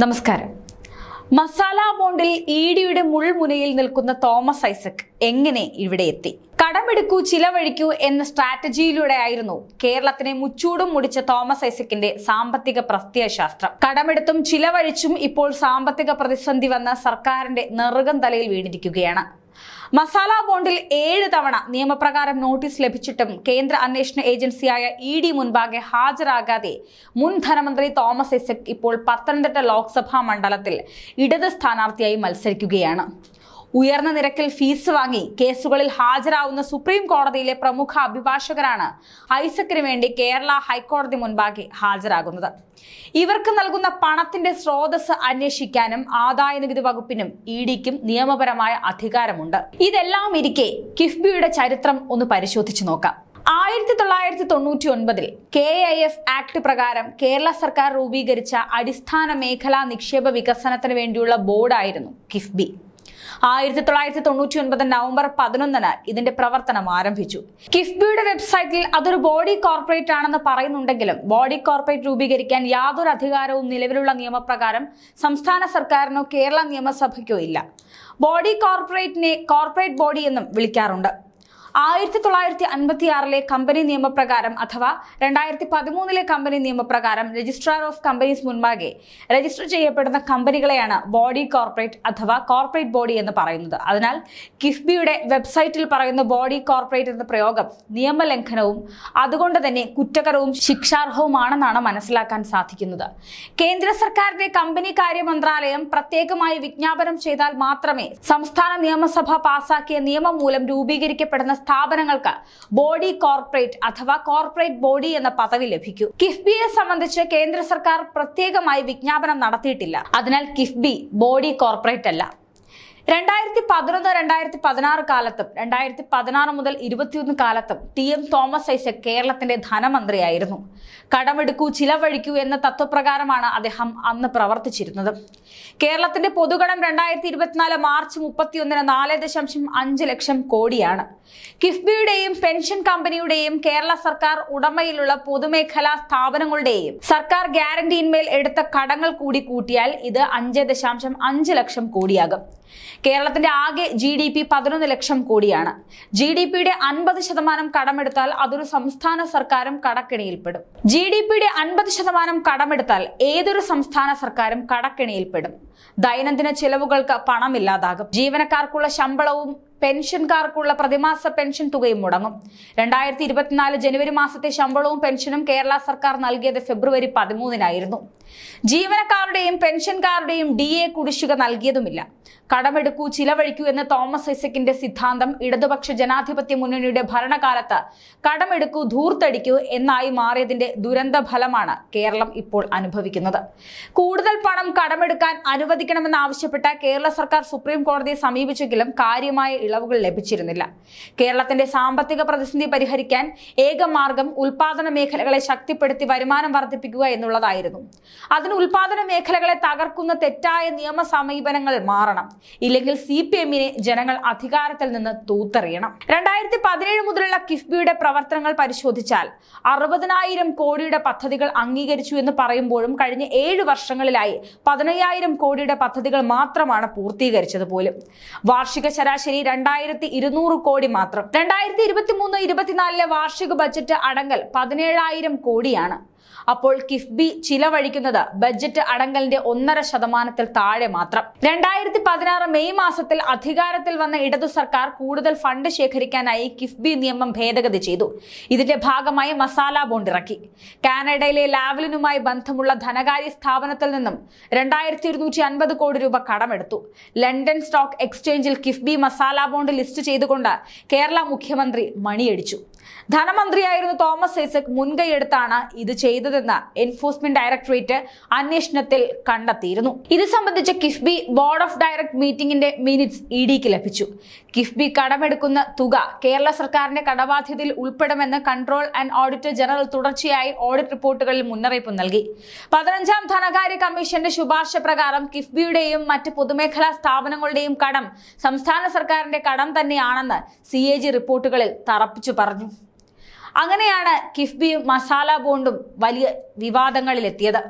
നമസ്കാരം. മസാല ബോണ്ടിൽ ഇ ഡിയുടെ മുൾമുനയിൽ നിൽക്കുന്ന തോമസ് ഐസക് എങ്ങനെ ഇവിടെ എത്തി? കടമെടുക്കൂ ചിലവഴിക്കൂ എന്ന സ്ട്രാറ്റജിയിലൂടെ ആയിരുന്നു കേരളത്തിനെ മുച്ചൂടും മുടിച്ച തോമസ് ഐസക്കിന്റെ സാമ്പത്തിക പ്രത്യയശാസ്ത്രം. കടമെടുത്തും ചിലവഴിച്ചും ഇപ്പോൾ സാമ്പത്തിക പ്രതിസന്ധി വന്ന സർക്കാരിന്റെ നെറുകം തലയിൽ വീണിരിക്കുകയാണ്. മസാല ബോണ്ടിൽ ഏഴ് തവണ നിയമപ്രകാരം നോട്ടീസ് ലഭിച്ചിട്ടും കേന്ദ്ര അന്വേഷണ ഏജൻസിയായ ഇ ഡി മുൻപാകെ ഹാജരാകാതെ മുൻ ധനമന്ത്രി തോമസ് ഐസക് ഇപ്പോൾ പത്തനംതിട്ട ലോക്സഭാ മണ്ഡലത്തിൽ ഇടത് സ്ഥാനാർത്ഥിയായി മത്സരിക്കുകയാണ്. ഉയർന്ന നിരക്കിൽ ഫീസ് വാങ്ങി കേസുകളിൽ ഹാജരാവുന്ന സുപ്രീം കോടതിയിലെ പ്രമുഖ അഭിഭാഷകരാണ് ഐസക്കിന് വേണ്ടി കേരള ഹൈക്കോടതി മുൻപാകെ ഹാജരാകുന്നത്. ഇവർക്ക് നൽകുന്ന പണത്തിന്റെ സ്രോതസ് അന്വേഷിക്കാനും ആദായ നികുതി വകുപ്പിനും ഇ ഡിക്കും നിയമപരമായ അധികാരമുണ്ട്. ഇതെല്ലാം ഇരിക്കെ കിഫ്ബിയുടെ ചരിത്രം ഒന്ന് പരിശോധിച്ചു നോക്കാം. ആയിരത്തി തൊള്ളായിരത്തി തൊണ്ണൂറ്റി ഒൻപതിൽ കെ ഐ എഫ് ആക്ട് പ്രകാരം കേരള സർക്കാർ രൂപീകരിച്ച അടിസ്ഥാന മേഖലാ നിക്ഷേപ വികസനത്തിന് വേണ്ടിയുള്ള ബോർഡായിരുന്നു കിഫ്ബി. ആയിരത്തി തൊള്ളായിരത്തി തൊണ്ണൂറ്റി ഒൻപത് നവംബർ പതിനൊന്നിന് ഇതിന്റെ പ്രവർത്തനം ആരംഭിച്ചു. കിഫ്ബിയുടെ വെബ്സൈറ്റിൽ അതൊരു ബോഡി കോർപ്പറേറ്റ് ആണെന്ന് പറയുന്നുണ്ടെങ്കിലും ബോഡി കോർപ്പറേറ്റ് രൂപീകരിക്കാൻ യാതൊരു അധികാരവും നിലവിലുള്ള നിയമപ്രകാരം സംസ്ഥാന സർക്കാരിനോ കേരള നിയമസഭയ്ക്കോ ഇല്ല. ബോഡി കോർപ്പറേറ്റിനെ കോർപ്പറേറ്റ് ബോഡി എന്നും വിളിക്കാറുണ്ട്. ആയിരത്തി തൊള്ളായിരത്തി അൻപത്തി ആറിലെ കമ്പനി നിയമപ്രകാരം അഥവാ രണ്ടായിരത്തി പതിമൂന്നിലെ കമ്പനി നിയമപ്രകാരം രജിസ്ട്രാർ ഓഫ് കമ്പനീസ് മുൻപാകെ രജിസ്റ്റർ ചെയ്യപ്പെടുന്ന കമ്പനികളെയാണ് ബോഡി കോർപ്പറേറ്റ് അഥവാ കോർപ്പറേറ്റ് ബോഡി എന്ന് പറയുന്നത്. അതിനാൽ കിഫ്ബിയുടെ വെബ്സൈറ്റിൽ പറയുന്ന ബോഡി കോർപ്പറേറ്റ് എന്ന പ്രയോഗം നിയമലംഘനവും അതുകൊണ്ട് തന്നെ കുറ്റകരവും ശിക്ഷാർഹവുമാണെന്നാണ് മനസ്സിലാക്കാൻ സാധിക്കുന്നത്. കേന്ദ്ര സർക്കാരിന്റെ കമ്പനി കാര്യ മന്ത്രാലയം പ്രത്യേകമായി വിജ്ഞാപനം ചെയ്താൽ മാത്രമേ സംസ്ഥാന നിയമസഭ പാസാക്കിയ നിയമം മൂലം രൂപീകരിക്കപ്പെടുന്ന സ്ഥാപനങ്ങൾക്ക് ബോഡി കോർപ്പറേറ്റ് അഥവാ കോർപ്പറേറ്റ് ബോഡി എന്ന പദവി ലഭിക്കൂ. കിഫ്ബിയെ സംബന്ധിച്ച് കേന്ദ്ര സർക്കാർ പ്രത്യേകമായി വിജ്ഞാപനം നടത്തിയിട്ടില്ല. അതിനാൽ കിഫ്ബി ബോഡി കോർപ്പറേറ്റ് അല്ല. രണ്ടായിരത്തി പതിനൊന്ന് രണ്ടായിരത്തി പതിനാറ് കാലത്തും രണ്ടായിരത്തി പതിനാറ് മുതൽ ഇരുപത്തിയൊന്ന് കാലത്തും ടി എം തോമസ് ഐസക് കേരളത്തിന്റെ ധനമന്ത്രിയായിരുന്നു. കടമെടുക്കൂ ചിലവഴിക്കൂ എന്ന തത്വപ്രകാരമാണ് അദ്ദേഹം അന്ന് പ്രവർത്തിച്ചിരുന്നത്. കേരളത്തിന്റെ പൊതുകടം രണ്ടായിരത്തി ഇരുപത്തിനാല് മാർച്ച് മുപ്പത്തിയൊന്നിന് നാല് ദശാംശം അഞ്ച് ലക്ഷം കോടിയാണ്. കിഫ്ബിയുടെയും പെൻഷൻ കമ്പനിയുടെയും കേരള സർക്കാർ ഉടമയിലുള്ള പൊതുമേഖലാ സ്ഥാപനങ്ങളുടെയും സർക്കാർ ഗ്യാരണ്ടിയിന്മേൽ എടുത്ത കടങ്ങൾ കൂടി കൂട്ടിയാൽ ഇത് അഞ്ച് ദശാംശം അഞ്ച് ലക്ഷം കോടിയാകും. കേരളത്തിന്റെ ആകെ ജി ഡി പി പതിനൊന്ന് ലക്ഷം കോടിയാണ്. ജി ഡി പിയുടെ അൻപത് ശതമാനം കടമെടുത്താൽ അതൊരു സംസ്ഥാന സർക്കാരും കടക്കെണിയിൽപ്പെടും. ജി ഡി പിയുടെ അൻപത് ശതമാനം കടമെടുത്താൽ ഏതൊരു സംസ്ഥാന സർക്കാരും കടക്കെണിയിൽപ്പെടും. ദൈനംദിന ചെലവുകൾക്ക് പണമില്ലാതാകും. ജീവനക്കാർക്കുള്ള ശമ്പളവും പെൻഷൻകാർക്കുള്ള പ്രതിമാസ പെൻഷൻ തുകയും മുടങ്ങും. രണ്ടായിരത്തി ഇരുപത്തിനാല് ജനുവരി മാസത്തെ ശമ്പളവും പെൻഷനും കേരള സർക്കാർ നൽകിയത് ഫെബ്രുവരി പതിമൂന്നിനായിരുന്നു. ജീവനക്കാരുടെയും പെൻഷൻകാരുടെയും ഡി എ കുടിശ്ശിക നൽകിയതുമില്ല. കടമെടുക്കൂ ചിലവഴിക്കൂ എന്ന തോമസ് ഐസക്കിന്റെ സിദ്ധാന്തം ഇടതുപക്ഷ ജനാധിപത്യ മുന്നണിയുടെ ഭരണകാലത്ത് കടമെടുക്കൂ ധൂർത്തടിക്കൂ എന്നായി മാറിയതിന്റെ ദുരന്ത ഫലമാണ് കേരളം ഇപ്പോൾ അനുഭവിക്കുന്നത്. കൂടുതൽ പണം കടമെടുക്കാൻ അനുവദിക്കണമെന്നാവശ്യപ്പെട്ട് കേരള സർക്കാർ സുപ്രീം കോടതിയെ സമീപിച്ചെങ്കിലും കാര്യമായ ഇളവുകൾ ലഭിച്ചിരുന്നില്ല. കേരളത്തിന്റെ സാമ്പത്തിക പ്രതിസന്ധി പരിഹരിക്കാൻ ഏക മാർഗം ഉൽപാദന മേഖലകളെ ശക്തിപ്പെടുത്തി വരുമാനം വർദ്ധിപ്പിക്കുക എന്നുള്ളതായിരുന്നു. അതിന് ഉൽപാദന മേഖലകളെ തകർക്കുന്ന തെറ്റായ നിയമ സമീപനങ്ങൾ മാറണം. ഇല്ലെങ്കിൽ സി പി എമ്മിനെ ജനങ്ങൾ അധികാരത്തിൽ നിന്ന് തൂത്തെറിയണം. രണ്ടായിരത്തി പതിനേഴ് മുതലുള്ള കിഫ്ബിയുടെ പ്രവർത്തനങ്ങൾ പരിശോധിച്ചാൽ അറുപതിനായിരം കോടിയുടെ പദ്ധതികൾ അംഗീകരിച്ചു എന്ന് പറയുമ്പോഴും കഴിഞ്ഞ ഏഴ് വർഷങ്ങളിലായി പതിനയ്യായിരം കോടിയുടെ പദ്ധതികൾ മാത്രമാണ് പൂർത്തീകരിച്ചത് പോലും. വാർഷിക ശരാശരി രണ്ടായിരത്തി ഇരുന്നൂറ് കോടി മാത്രം. രണ്ടായിരത്തി ഇരുപത്തി മൂന്ന് ഇരുപത്തിനാലിലെ വാർഷിക ബജറ്റ് അടങ്ങൽ പതിനേഴായിരം കോടിയാണ്. അപ്പോൾ കിഫ്ബി ചിലവഴിക്കുന്നത് ബജറ്റ് അടങ്കലിന്റെ ഒന്നര ശതമാനത്തിൽ താഴെ മാത്രം. രണ്ടായിരത്തി പതിനാറ് മെയ് മാസത്തിൽ അധികാരത്തിൽ വന്ന ഇടതു സർക്കാർ കൂടുതൽ ഫണ്ട് ശേഖരിക്കാനായി കിഫ്ബി നിയമം ഭേദഗതി ചെയ്തു. ഇതിന്റെ ഭാഗമായി മസാല ബോണ്ട് ഇറക്കി. കാനഡയിലെ ലാവലിനുമായി ബന്ധമുള്ള ധനകാര്യ സ്ഥാപനത്തിൽ നിന്നും രണ്ടായിരത്തി ഇരുന്നൂറ്റി അൻപത് കോടി രൂപ കടമെടുത്തു. ലണ്ടൻ സ്റ്റോക്ക് എക്സ്ചേഞ്ചിൽ കിഫ്ബി മസാല ബോണ്ട് ലിസ്റ്റ് ചെയ്തുകൊണ്ട് കേരള മുഖ്യമന്ത്രി മണിയടിച്ചു. ധനമന്ത്രിയായിരുന്ന തോമസ് ഐസക് മുൻകൈയെടുത്താണ് ഇത് ചെയ്തതെന്ന് എൻഫോഴ്സ്മെന്റ് ഡയറക്ടറേറ്റ് അന്വേഷണത്തിൽ കണ്ടെത്തിയിരുന്നു. ഇത് സംബന്ധിച്ച് കിഫ്ബി ബോർഡ് ഓഫ് ഡയറക്ട് മീറ്റിംഗിന്റെ മിനിറ്റ്സ് ഇഡിക്ക് ഡിക്ക് ലഭിച്ചു. കിഫ്ബി കടമെടുക്കുന്ന തുക കേരള സർക്കാരിന്റെ കടബാധ്യതയിൽ ഉൾപ്പെടുമെന്ന് കൺട്രോൾ ആൻഡ് ഓഡിറ്റർ ജനറൽ തുടർച്ചയായി ഓഡിറ്റ് റിപ്പോർട്ടുകളിൽ മുന്നറിയിപ്പ് നൽകി. പതിനഞ്ചാം ധനകാര്യ കമ്മീഷന്റെ ശുപാർശ പ്രകാരം കിഫ്ബിയുടെയും മറ്റ് പൊതുമേഖലാ സ്ഥാപനങ്ങളുടെയും കടം സംസ്ഥാന സർക്കാരിന്റെ കടം തന്നെയാണെന്ന് സി റിപ്പോർട്ടുകളിൽ തറപ്പിച്ചു പറഞ്ഞു. അങ്ങനെയാണ് കിഫ്ബിയും മസാല ബോണ്ടും വലിയ വിവാദങ്ങളിലെത്തിയത്.